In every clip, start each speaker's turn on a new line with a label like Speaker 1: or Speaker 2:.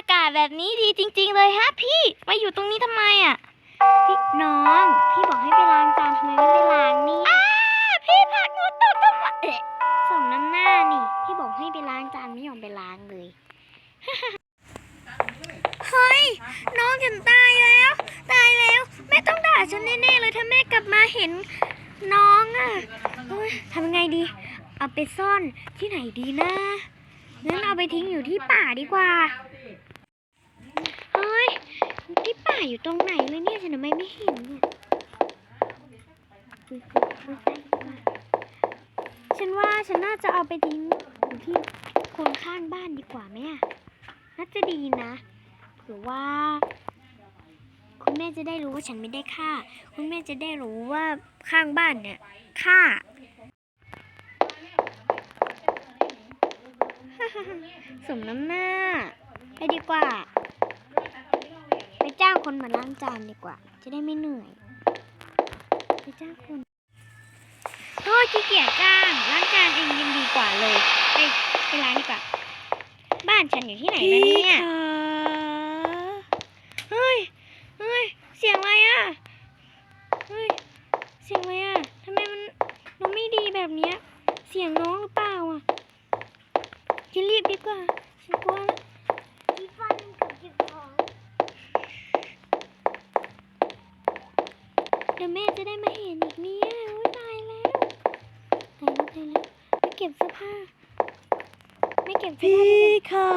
Speaker 1: ากาศแบบนี้ดีจริง ๆ เลยฮะพี่ มาอยู่ตรงนี้ทำไมอะ
Speaker 2: พี่น้อง พี่บอกให้ไปล้างจานทำไมไม่ไปล้างเนี่ย
Speaker 1: อ้าพี่ผักหนูตกทำไมเอ๊ะ
Speaker 2: สมน้ำหน้านี่ พี่บอกให้ไปล้างจานไม่ยอมไปล้างเลย
Speaker 1: เฮ้ยน้องฉันตายแล้ว ตายแล้วแม่ต้องด่าฉันแน่ๆเลยถ้าแม่กลับมาเห็นน้องอะเฮ้ยทำยังไงดี เอาไปซ่อนที่ไหนดีนะงั้นเอาไปทิ้งอยู่ที่ป่าดีกว่าเฮ้ย ที่ป่าอยู่ตรงไหนเลยเนี่ยฉันทำไมไม่เห็นเนี่ยฉันว่าฉันน่าจะเอาไปทิ้งอยู่ที่คนข้างบ้านดีกว่าไหมอะน่าจะดีนะเผื่อว่า คุณแม่จะได้รู้ว่าฉันไม่ได้ฆ่า คุณแม่จะได้รู้ว่าข้างบ้านเนี่ยฆ่าสมน้ำหน้าไปดีกว่า จ้างคนมาล้างจานดีกว่า จะได้ไม่เหนื่อยไปจ้างคนโอ้ยขี้เกียจจ้างล้างจานเองยังดีกว่าเลยไปไปล้างดีกว่า บ้านฉันอยู่ที่ไหนนะเนี่ย เฮ้ย เฮ้ย เสียงอะไรอะ เฮ้ย เสียงอะไรอะทำไมมันมันไม่ดีแบบเนี้ย เสียงน้องหรือเปล่าอะจะรีบดีกว่าฉันกลัว เดี๋ยวแม่จะได้มาเห็นอีกเนี่ยโอ้ยตายแล้ว ตายแล้วตายแล้วไม่เก็บเสื้อผ้า ไม่เก็บเสื้อผ้าดีกว่า
Speaker 3: ค่ะ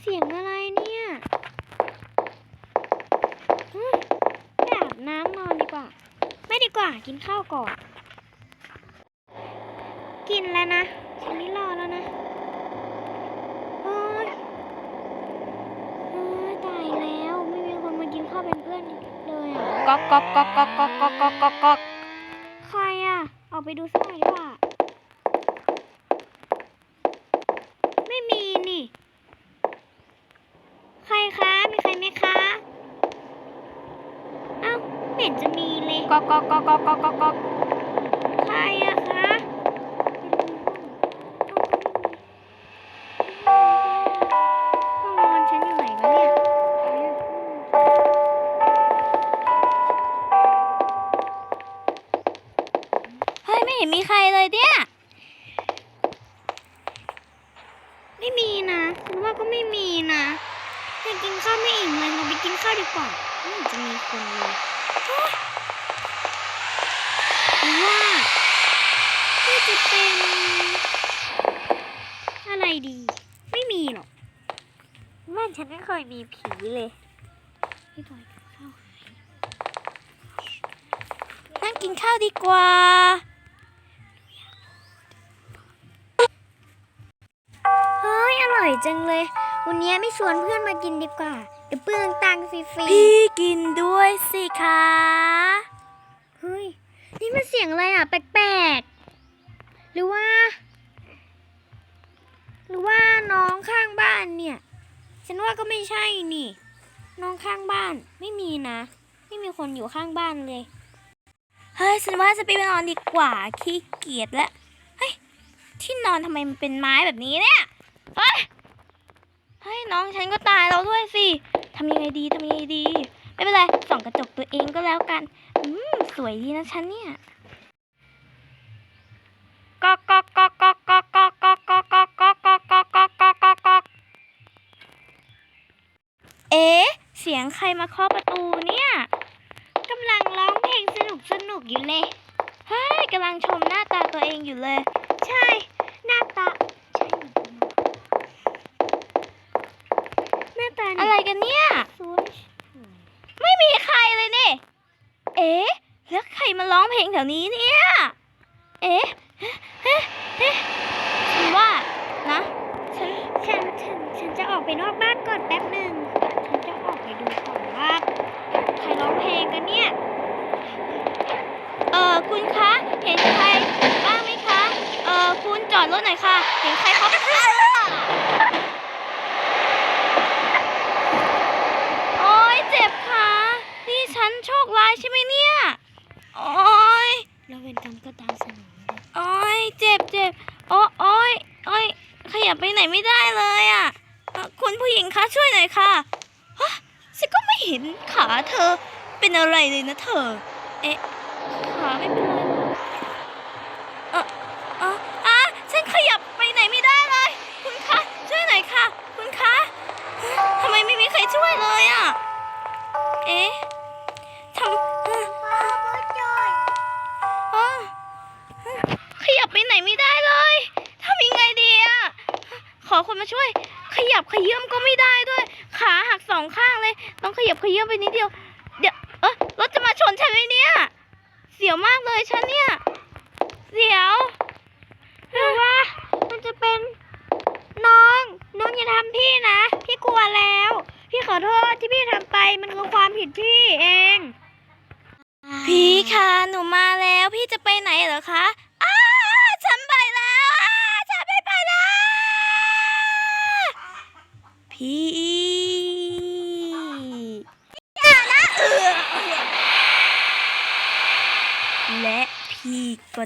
Speaker 1: เสียงอะไรเนี่ยไปอาบน้ำนอนดีกว่า ไม่ดีกว่ากินข้าวก่อน กินแล้วนะฉันไม่รอแล้วนะโอ้ยโอ้ยตายแล้ว ไม่มีคนมากินข้าวเป็ นเพื่อนเลยอะ
Speaker 3: ก๊อกก๊อกก๊อกก๊อกก๊อกก๊อกก๊อกก๊อกก๊อก
Speaker 1: ใครอะ ออกไปดูสักหน่อยดีกว่า ไม่มีนี่ ใครคะ มีใครไหมคะเอ้าไม่เห็นจะมีเลย
Speaker 3: ก๊อกก๊อกก๊อกก๊อกก๊อกก๊อก
Speaker 1: เล
Speaker 3: ยเนี่ย
Speaker 1: ไม่มีนะฉันว่าก็ไม่มีนะยังกินข้าวไม่อิ่มเลยเราไปกินข้าวดีกว่าไม่เห็นจะมีคนเลยหรือว่าน่าจะเป็น อะไรดี ไม่มีหรอกบ้านฉันไม่เคยมีผีเลยพี่บอยกินข้าว
Speaker 3: นั่งกินข้าวดีกว่า
Speaker 1: จังเลย วันนี้ไม่ชวนเพื่อนมากินดีกว่าเดี๋ยวเปลืองตังค์ฟรี
Speaker 3: พี่กินด้วยสิคะ
Speaker 1: ๆเฮ้ย นี่มันเสียงอะไรอะ แปลกๆ หรือว่า หรือว่าน้องข้างบ้านเนี่ย ฉันว่าก็ไม่ใช่นี่ น้องข้างบ้านไม่มีนะ ไม่มีคนอยู่ข้างบ้านเลย
Speaker 3: เฮ้ยฉันว่าจะไปนอนดีกว่าขี้เกียจแล้วเฮ้ยที่นอนทำไมมันเป็นไม้แบบนี้เนี่ยเฮ้ย เฮ้ยน้องฉันก็ตายแล้วด้วยสิทำยังไงดีทำยังไงดี ไม่เป็นไรส่องกระจกตัวเองก็แล้วกันอืมสวยดีนะฉันเนี่ยก๊อกก๊อกก๊อกก๊อกก๊อกก๊อกก๊อกก๊อกก๊อกก๊อกก๊อกก๊อกก๊อกก๊อกก๊อกก๊อกเอ๊ะเสียงใครมาเคาะประตูเนี่ย
Speaker 1: กำลังร้องเพลงสนุกสนุกอยู่เลย
Speaker 3: เฮ้ยกำลังชมหน้าตาตัวเองอยู่เลย
Speaker 1: ใช่ หน้าตาาตา
Speaker 3: อะไรกันเนี่ย
Speaker 1: สวย
Speaker 3: ไม่มีใครเลยเนี่ยเอ๊ะแล้วใครมาร้องเพลงแถวนี้เนี่ย เอ๊ะเอ๊ะเอ๊ะฉันว่านะฉัน
Speaker 1: ฉันฉันฉันจะออกไปนอกบ้านก่อนแป๊บหนึ่งฉันจะออกไปดูก่อนว่าใครร้องเพลงกันเนี่ย
Speaker 3: เอ่อคุณคะ เห็นใครบ้างไหมคะ เอ่อคุณจอดรถหน่อยค่ะ เห็นใครเขาโอ๊ย เจ็บขานี่ ฉันโชคร้ายใช่ไหมเนี่ยโอ๊ย
Speaker 1: แล้วเวรกรรมก็ตามสนอง
Speaker 3: โอ๊ยเจ็บเจ็บโอ้โอ๊ยโอ๊ยขยับไปไหนนไม่ได้เลยอะเอ่อคุณผู้หญิงคะช่วยหน่อยค่ะฮะฉันก็ไม่เห็นขาเธอเป็นอะไรเลยนะเธอ เอ๊ะขาไม่เป็นไร ขอคนมาช่วย ขยับขยื่มก็ไม่ได้ด้วย ขาหักสองข้างเลย ต้องขยับขยื่มไปนิดเดียว เดี๋ยว เออรถจะมาชนฉันไหมเนี่ย เสียวมากเลยฉันเนี่ย เสียว
Speaker 1: หรือว่า มันจะเป็นน้อง น้องอย่าทำพี่นะ พี่กลัวแล้ว พี่ขอโทษที่พี่ทำไป มันคือความผิดพี่เอง
Speaker 3: พี่คะ หนูมาแล้ว พี่จะไปไหนเหรอคะอ้าฉันไปแล้วอ้าฉันไม่ไปแล้ว พี่อย่านะเออและพี่ก็